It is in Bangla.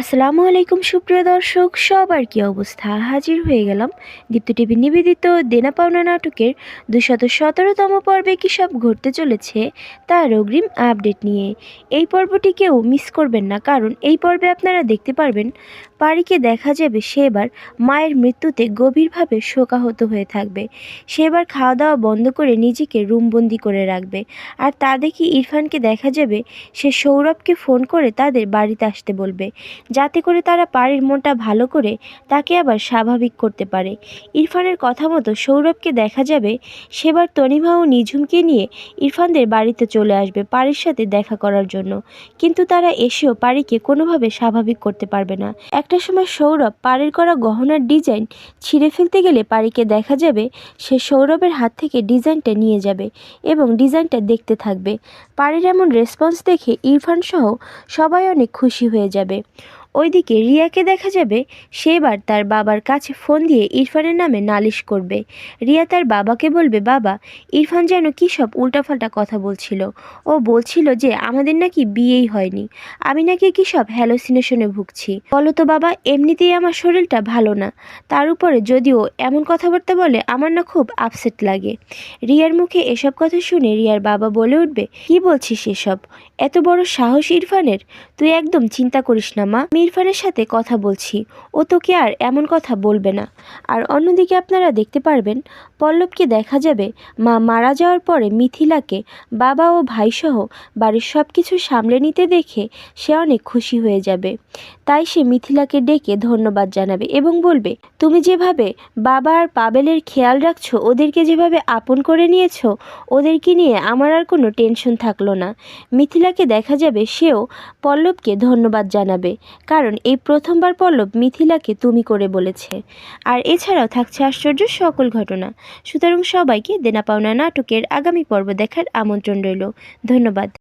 আসসালামু আলাইকুম, সুপ্রিয় দর্শক, সবার কি অবস্থা? হাজির হয়ে গেলাম দীপ্ত টিভি নিবেদিত দেনা পাওনা নাটকের দুশত সতেরোতম পর্বে কী সব ঘটতে চলেছে তার অগ্রিম আপডেট নিয়ে। এই পর্বটি কেউ মিস করবেন না, কারণ এই পর্বে আপনারা দেখতে পারবেন পারিকে দেখা যাবে সে এবার মায়ের মৃত্যুতে গভীরভাবে শোকাহত হয়ে থাকবে। সেবার খাওয়া দাওয়া বন্ধ করে নিজেকে রুমবন্দি করে রাখবে। আর তা দেখে ইরফানকে দেখা যাবে সে সৌরভকে ফোন করে তাদের বাড়িতে আসতে বলবে। যাতে করে তারা পাড়ির মনটা ভালো করে তাকে আবার স্বাভাবিক করতে পারে। ইরফানের কথা মতো সৌরভকে দেখা যাবে, সেবার তনিমা ও নিঝুমকে নিয়ে ইরফানদের বাড়িতে চলে আসবে পাড়ির সাথে দেখা করার জন্য। কিন্তু তারা এসেও পাড়িকে কোনোভাবে স্বাভাবিক করতে পারবে না। একটা সময় সৌরভ পাড়ির করা গহনার ডিজাইন ছিঁড়ে ফেলতে গেলে পাড়িকে দেখা যাবে, সে সৌরভের হাত থেকে ডিজাইনটা নিয়ে যাবে এবং ডিজাইনটা দেখতে থাকবে। পাড়ির এমন রেসপন্স দেখে ইরফান সহ সবাই অনেক খুশি হয়ে যাবে। ওইদিকে রিয়াকে দেখা যাবে সেবার তার বাবার কাছে ফোন দিয়ে ইরফানের নামে নালিশ করবে। রিয়া তার বাবাকে বলবে, বাবা, ইরফান যেন কী সব উল্টাপাল্টা কথা বলছিল। ও বলছিল যে আমাদের নাকি বিয়েই হয়নি। আমি নাকি কী সব হ্যালোসিনেশনে ভুগছি। বলো তো বাবা, এমনিতেই আমার শরীরটা ভালো না। তার উপরে যদিও এমন কথাবার্তা বলে আমার না খুব আপসেট লাগে। রিয়ার মুখে এসব কথা শুনে রিয়ার বাবা বলে উঠবে, কি বলছিস এসব? এত বড় সাহস ইরফানের? তুই একদম চিন্তা করিস না মা। ইরফানের সাথে কথা বলছি। ও তোকে আর এমন কথা বলবে না। আর অন্যদিকে আপনারা দেখতে পারবেন, পল্লবকে দেখা যাবে মা মারা যাওয়ার পরে মিথিলাকে বাবা ও ভাইসহ বাড়ির সব কিছু সামলে নিতে দেখে সে অনেক খুশি হয়ে যাবে। তাই সে মিথিলাকে ডেকে ধন্যবাদ জানাবে এবং বলবে, তুমি যেভাবে বাবা আর পাবেলের খেয়াল রাখছো, ওদেরকে যেভাবে আপন করে নিয়েছো, ওদেরকে নিয়ে আমার আর কোনো টেনশন থাকল না। মিথিলাকে দেখা যাবে সেও পল্লবকে ধন্যবাদ জানাবে। কারণ এই প্রথমবার পল্লব মিথিলাকে তুমি করে বলেছে। আর এছাড়াও থাকছে আশ্চর্য সকল ঘটনা। সুতরাং সবাইকে দেনা পাওনা নাটকের আগামী পর্ব দেখার আমন্ত্রণ রইল। ধন্যবাদ।